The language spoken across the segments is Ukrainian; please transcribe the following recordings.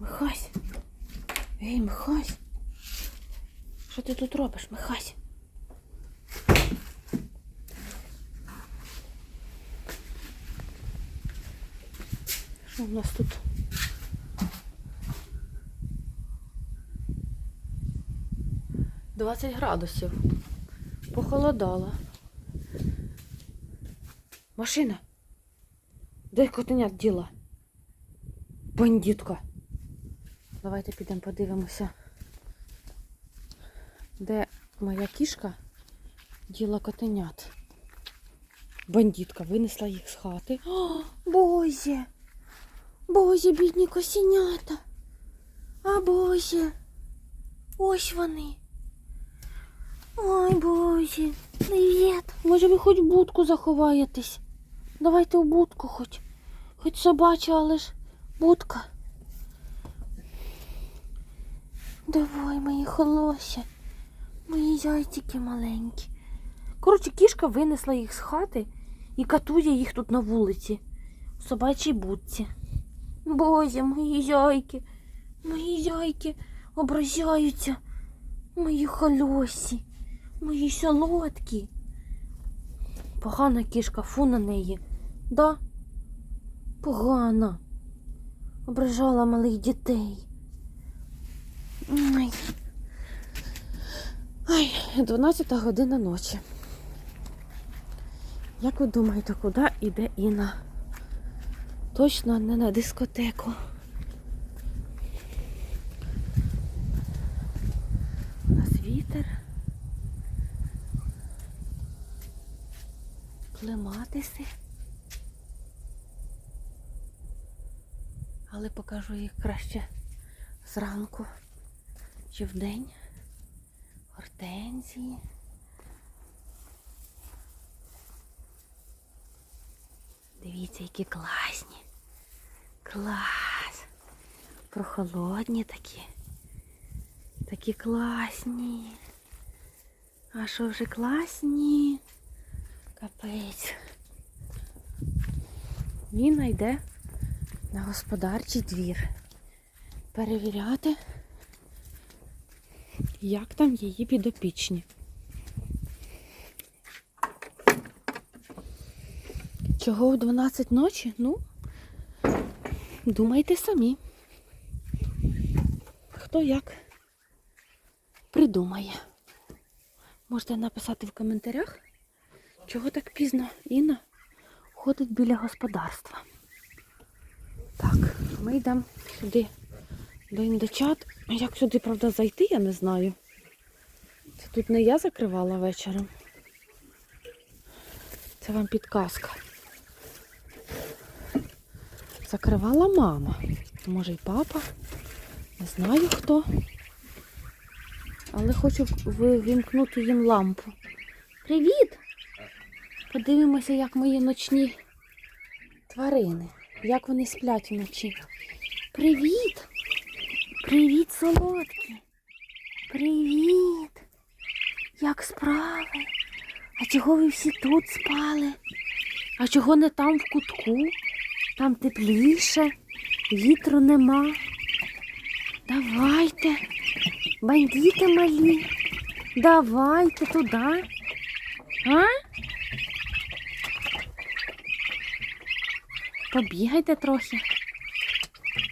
Михась. Ей, Михась. Що ти тут робиш, Михась? Що в нас тут? Двадцять градусів. Похолодало. Машина. Де котенят діла? Бандитка. Давайте підемо подивимося, де моя кішка діла котенят. Бандитка винесла їх з хати. О, Боже! Боже, бідні косінята. А Боже. Ось вони. Ой, Боже. Привіт. Може ви хоч в будку заховаєтесь? Давайте в будку хоч. Хоч собача, але ж будка. Давай, мої холося. Мої зайчики маленькі. Коротше, кішка винесла їх з хати і катує їх тут на вулиці. В собачій будці. Боже, мої зайки, мої зайки ображаються. Мої холосі, мої солодкі. Погана кішка, фу на неї. Да? Погана. Ображала малих дітей. Ой. Ай, 12 година ночі. Як ви думаєте, куди йде Інна? Точно не на дискотеку. У нас вітер. Клематиси. Але покажу їх краще зранку чи вдень. Гортензії. Дивіться, які класні. Клас. Прохолодні такі. Такі класні. А що вже класні? Капець. Ніна йде на господарчий двір. Перевіряти, як там її підопічні. Чого в 12 ночі? Ну, думайте самі. Хто як придумає. Можете написати в коментарях, чого так пізно Інна ходить біля господарства. Так, ми йдемо сюди до індичат. Як сюди, правда, зайти, я не знаю. Це тут не я закривала вечором. Це вам підказка. Закривала мама. Може й папа. Не знаю хто. Але хочу вимкнути їм лампу. Привіт! Подивимося, як мої ночні тварини. Як вони сплять вночі. Привіт! Привіт, солодкі! Привіт! Як справи? А чого ви всі тут спали? А чого не там в кутку? Там тепліше, вітру нема. Давайте, бандіти малі, давайте туди. А? Побігайте трохи.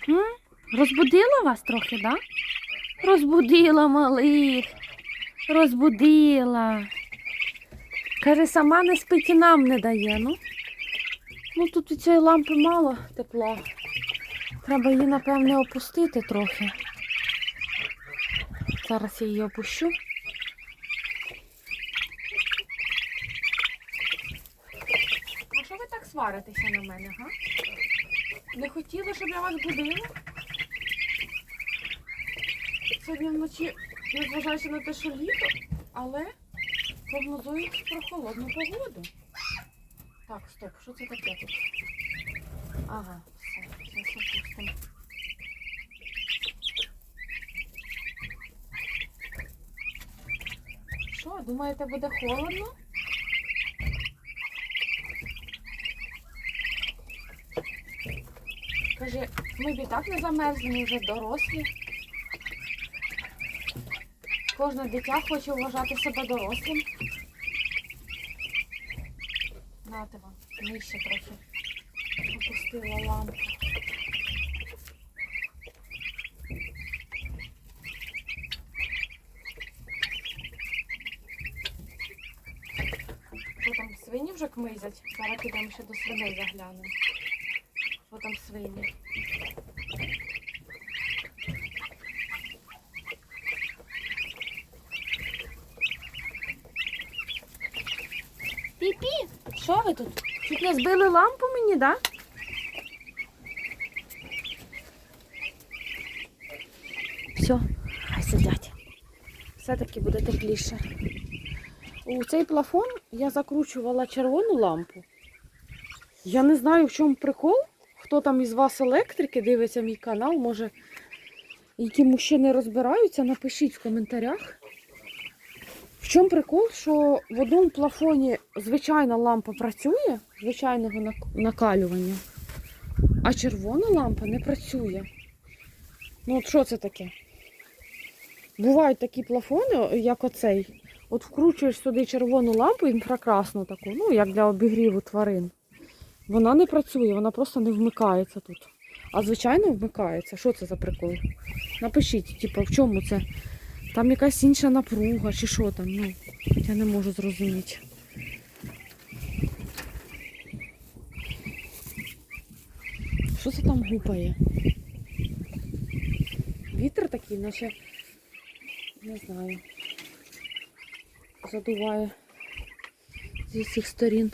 М? Розбудила вас трохи, да? Розбудила малих. Розбудила. Каже, сама не спить і нам не дає. Ну, ну тут від цієї лампи мало тепла. Треба її, напевне, опустити трохи. Зараз я її опущу. А що ви так сваритеся на мене, га? Не хотіли, щоб я вас будила? Сьогодні вночі, незважаючи на те, що літо, але прогнозують про холодну погоду. Так, стоп, що це таке тут? Ага, все, зараз опустимо. Що, думаєте, буде холодно? Каже, Ми б і так не замерзли, ми вже дорослі. Кожне дитя хоче вважати себе дорослим. Нате вам, нижче трохи опустила лампу. Що там свині вже кмизять? Зараз підемо ще до свиней заглянемо. Що там свині? Пі-пі! Що ви тут? Чуть не збили лампу мені, да? Все, хай сидять. Все-таки буде тепліше. У цей плафон я закручувала червону лампу. Я не знаю, в чому прикол. Хто там із вас електрики дивиться мій канал, може, які мужчини розбираються, напишіть в коментарях. В чому прикол, що в одному плафоні звичайна лампа працює, звичайного накалювання, а червона лампа не працює. Ну от що це таке? Бувають такі плафони, як оцей. От вкручуєш сюди червону лампу інфракрасну таку, ну як для обігріву тварин. Вона не працює, вона просто не вмикається тут. А звичайно вмикається. Що це за прикол? Напишіть, типу, в чому це? Там якась інша напруга чи що там. Ну, я не можу зрозуміти. Що це там гупає? Вітер такий, наче не знаю. Задуває зі всіх сторін.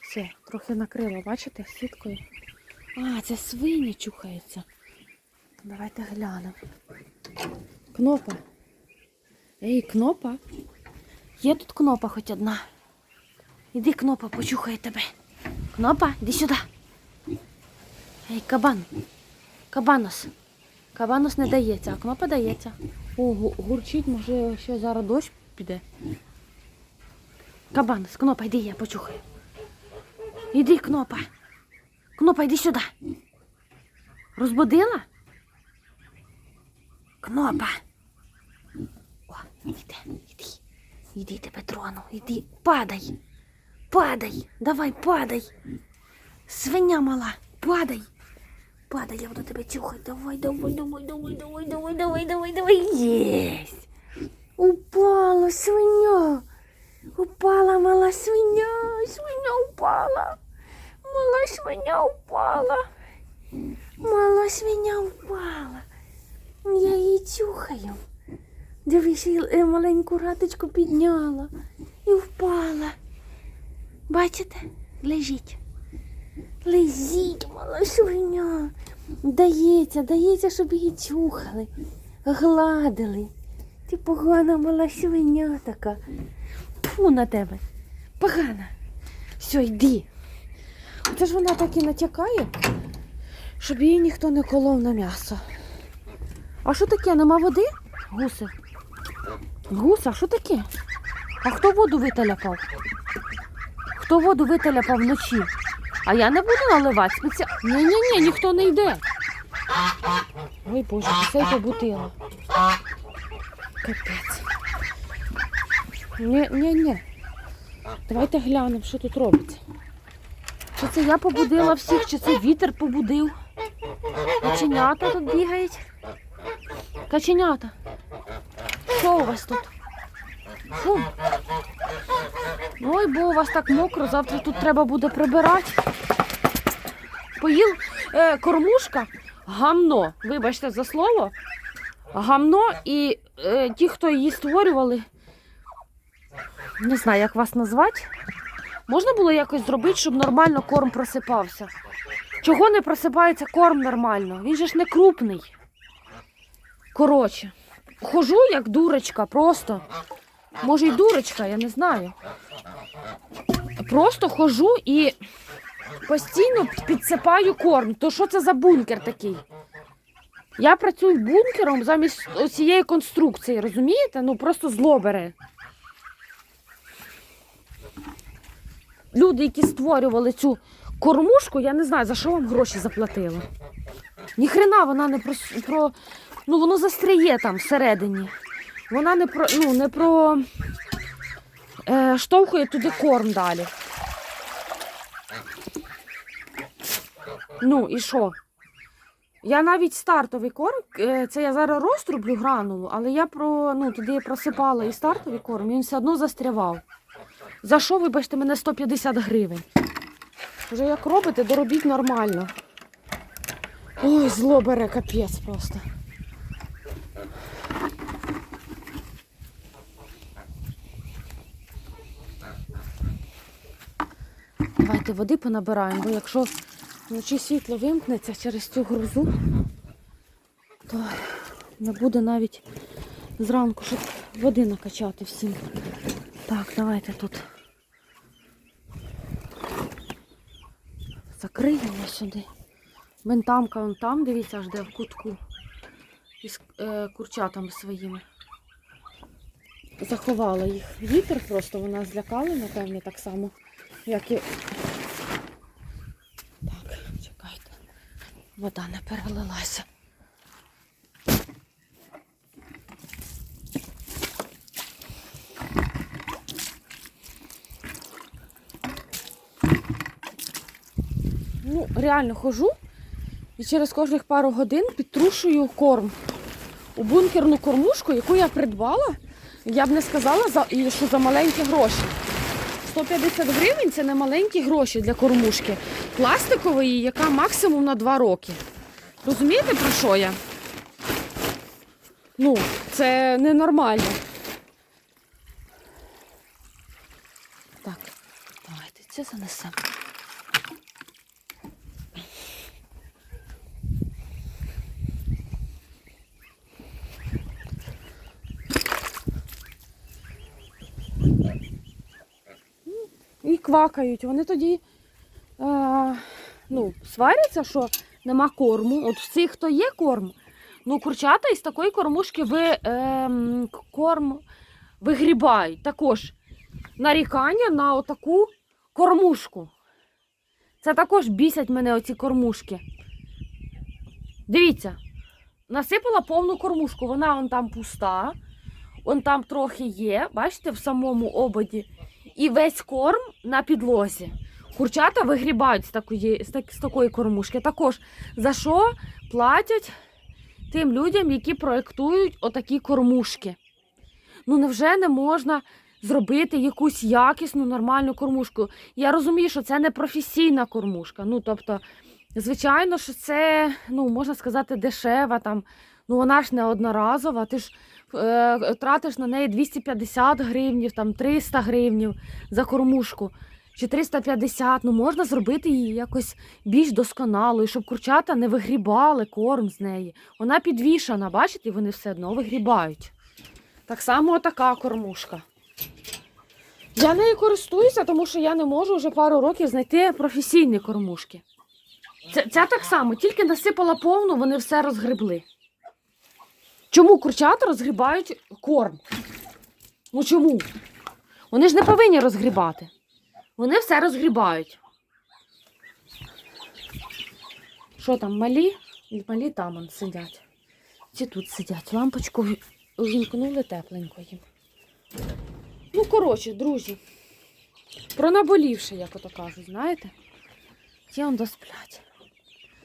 Все, трохи накрила, бачите, сіткою. А, це свині чухаються. Давайте глянемо. Кнопа. Ей, кнопа. Є тут кнопа хоч одна. Іди, кнопа, почухає тебе. Кнопа, іди сюди. Ей, кабан. Кабанос. Кабанос не дається, а кнопа дається. О, гурчить, може ще зараз дощ піде. Кабанос, кнопа, йди, я почухаю. Іди, кнопа. Кнопа, йди сюди. Розбудила? Кнопа. Іди, іди. Іди тебе трону, іди. Падай. Падай. Давай, падай. Свиня мала, падай. Падай, я буду тебе чухати. Давай, давай, давай, давай, давай, давай, давай, давай, давай. Єсть. Упала свиня. Упала мала свиня. Свиня упала. Мала свиня упала. Мала свиня упала. Я її чухаю. Дивись, я е, маленьку раточку підняла і впала. Бачите? Лежіть. Лежіть, мала свиня. Дається, дається, щоб її чухали, гладили. Ти погана мала свиня така. Фу на тебе. Погана. Все, йди. Це ж вона так і натякає, щоб її ніхто не колов на м'ясо. А що таке? Нема води? Гуси. Гуса, що таке? А хто воду виталяпав? Хто воду виталяпав вночі? А я не буду наливати спеціально. Ні-ні-ні, ніхто не йде. Ой Боже, це побутила. Капець. Ні, ні, ні. Давайте глянемо, що тут робиться. Чи це я побудила всіх, чи це вітер побудив? Каченята тут бігають. Каченята. Що у вас тут? Фу. Ой, бо у вас так мокро, завтра тут треба буде прибирати. Поїл е, кормушка, гамно, вибачте за слово. Гамно і е, ті, хто її створювали, не знаю, як вас назвати. Можна було якось зробити, щоб нормально корм просипався. Чого не просипається корм нормально? Він же ж не крупний. Коротше, хожу як дурочка, просто. Може й дурочка, я не знаю. Просто хожу і постійно підсипаю корм. То що це за бункер такий? Я працюю бункером замість цієї конструкції, розумієте? Ну просто зло бере. Люди, які створювали цю кормушку, я не знаю, за що вам гроші заплатили. Ніхрена вона не про. Ну воно застряє там всередині. Вона не про. Ну, не про. Е, штовхує туди корм далі. Ну і що? Я навіть стартовий корм, е, це я зараз розтрублю гранулу, але я про, ну, туди просипала і стартовий корм, і він все одно застрявав. За що, вибачте, мене 150 гривень? Вже як робите, доробіть нормально. Ой, зло бере капець просто. Давайте води понабираємо, бо якщо вночі світло вимкнеться через цю грузу, то не буде навіть зранку, щоб води накачати всім. Так, давайте тут закриємо сюди. Ментамка вон там, дивіться, аж де в кутку. Із е, курчатами своїми. Заховала їх. Вітер просто вона злякала, напевне, так само, як і. Так, чекайте. Вода не перелилася. Ну, реально хожу і через кожних пару годин підтрушую корм у бункерну кормушку, яку я придбала. Я б не сказала, що за маленькі гроші. 150 гривень це не маленькі гроші для кормушки. Пластикової, яка максимум на 2 роки. Розумієте, про що я? Ну, це ненормально. Так, давайте це занесемо. і квакають. Вони тоді е, ну, сваряться, що нема корму. От всі, хто є корм, ну курчата із такої кормушки ви, е, корм вигрібають. Також нарікання на отаку кормушку. Це також бісять мене оці кормушки. Дивіться, насипала повну кормушку, вона вон там пуста, вон там трохи є, бачите, в самому ободі і весь корм на підлозі. Курчата вигрібають з такої, з, так, з такої кормушки. Також за що платять тим людям, які проєктують отакі кормушки? Ну невже не можна зробити якусь якісну, нормальну кормушку? Я розумію, що це не професійна кормушка. Ну, тобто, звичайно, що це, ну, можна сказати, дешева там. Ну, вона ж не одноразова, ти ж е, тратиш на неї 250 гривнів, там 300 гривнів за кормушку. Чи 350, ну можна зробити її якось більш досконалою, щоб курчата не вигрібали корм з неї. Вона підвішана, бачите, вони все одно вигрібають. Так само така кормушка. Я нею користуюся, тому що я не можу вже пару років знайти професійні кормушки. Це, це так само, тільки насипала повну, вони все розгребли. Чому курчата розгрібають корм? Ну чому? Вони ж не повинні розгрібати. Вони все розгрібають. Що там, малі? Малі там он сидять. Ці тут сидять. Лампочку ві- увімкнули тепленько їм. Ну, коротше, друзі. Про наболівше, як ото кажуть, знаєте? Ті он досплять.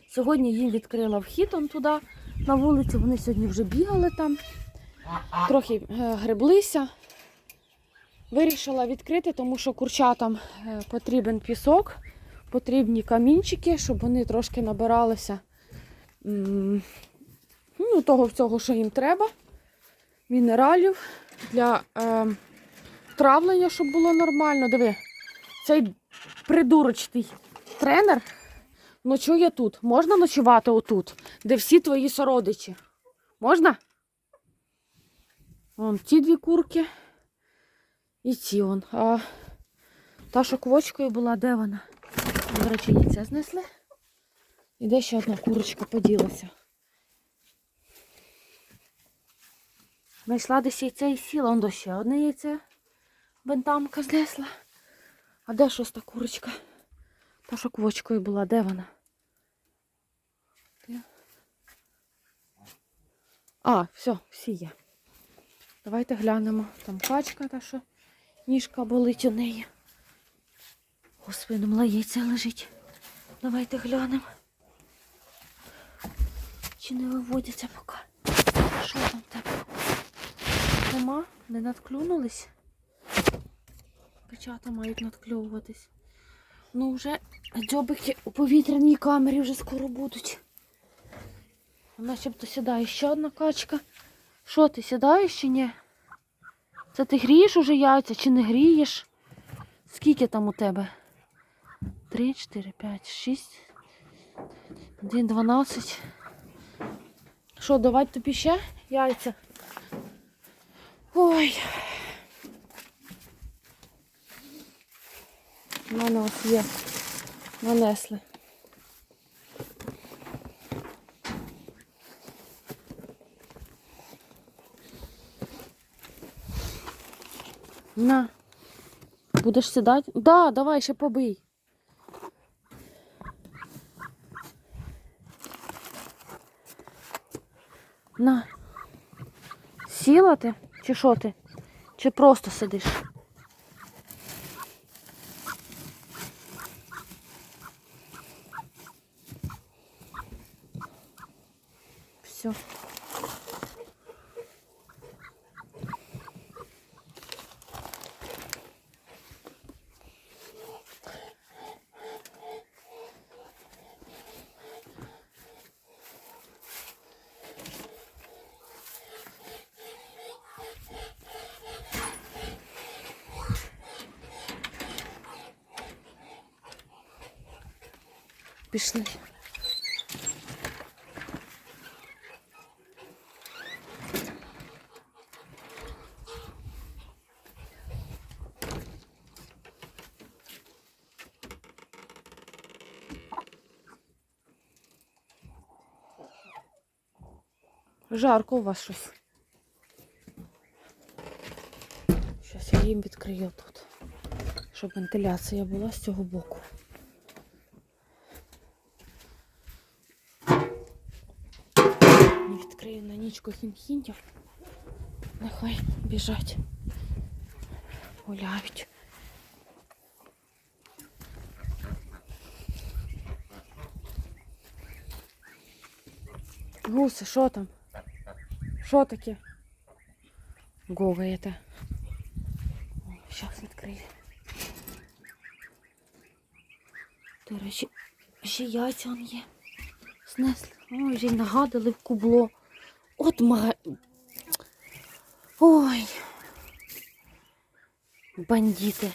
Сьогодні їм відкрила вхід он туди на вулицю. Вони сьогодні вже бігали там, трохи е, греблися. Вирішила відкрити, тому що курчатам е, потрібен пісок, потрібні камінчики, щоб вони трошки набиралися ну, того всього, що їм треба. Мінералів для е, травлення, щоб було нормально. Диви, цей придурочний тренер ночує тут. Можна ночувати отут, де всі твої сородичі? Можна? Вон ті дві курки. І ці он. А та, що квочкою була, де вона? До речі, яйця знесли. І де ще одна курочка поділася. Знайшла десь яйце і сіла, он до ще одне яйце. Бентамка знесла. А де шоста курочка? Та, що квочкою була, де вона? А, все, всі є. Давайте глянемо. Там качка та що ніжка болить у неї. Господи, млається лежить. Давайте глянемо. Чи не виводяться поки? Що там тебе? Нема? Не надклюнулись? Печата мають надкльовуватись. Ну вже дзьобики у повітряній камері вже скоро будуть. Начебто сідає ще одна качка. Що ти сідаєш чи ні? Це ти грієш уже яйця чи не грієш? Скільки там у тебе? Три, чотири, п'ять, шість. Один, дванадцять. Що, давати тобі ще яйця? Ой. У мене ось є. Нанесли. На. Будеш сідати? Да, давай ще побий. На. Сіла ти? Чи що ти? Чи просто сидиш? Все. Пішли. Жарко у вас щось. Зараз я їм відкрию тут, щоб вентиляція була з цього боку. На хінхінтів. Нехай біжать. Гуляють. Гуси, що там? Що таке? Гогаєте. Зараз відкрию. До речі, ще яйця он є. Снесли. Ой, вже й нагадали в кубло. От мага... Ой. Бандити.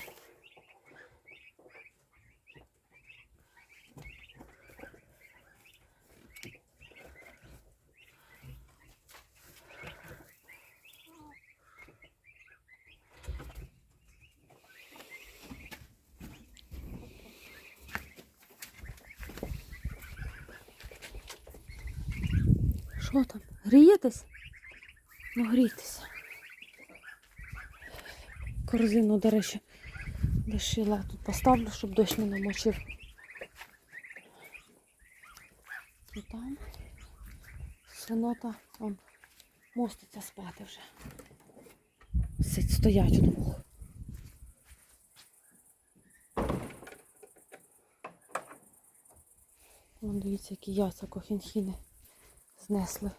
Що там? Грієтесь? Ну, грійтеся. Корзину, до речі, лишила. Тут поставлю, щоб дощ не намочив. І там свинота он, моститься спати вже. Сидь, стоять удвох. Вон дивіться, які яйця кохінхіни знесли.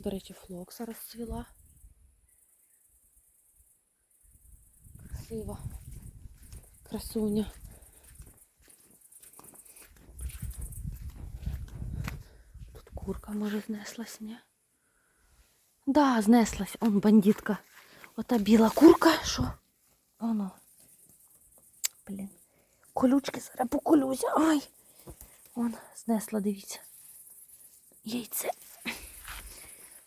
До речі, флокса розцвіла. Красива. Красуня. Тут курка, може, знеслась, ні? Да, знеслась. Он бандитка. Ота біла курка, що? Воно. Блін. Колючки зараз поколюся. Ай! Вон, знесла, дивіться. Яйце.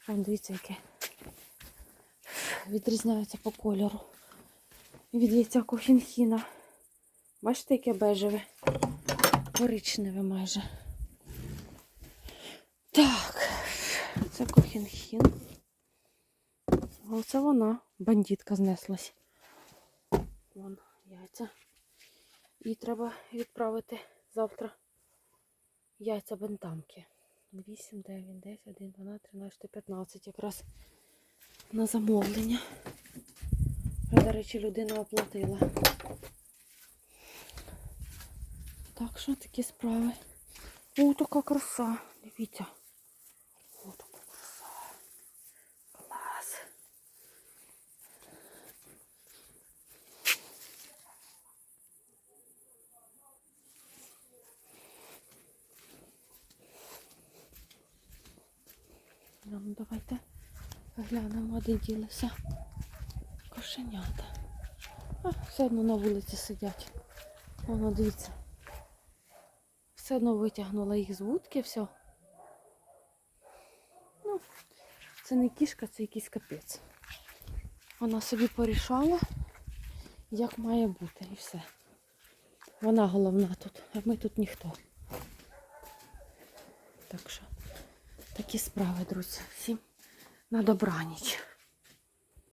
Вон, дивіться, яке. Відрізняється по кольору. Від яйця кофінхіна. Бачите, яке бежеве? Коричневе майже. Так, це кохінхін. Оце вона, бандитка, знеслась. Вон яйця. Їй треба відправити завтра яйця бентамки. 8, 9, 10, 1, 12, 13, 15 якраз на замовлення. До речі, людина оплатила. Так що такі справи. О, така краса. Дивіться. О, така краса. Клас. Ну, ну, давайте глянемо, де ділися кошенята. А, все одно на вулиці сидять. Воно, дивіться. Все одно витягнула їх з вудки, все. Ну, це не кішка, це якийсь капець. Вона собі порішала, як має бути, і все. Вона головна тут, а ми тут ніхто. Так що такі справи, друзі. Всім на добраніч.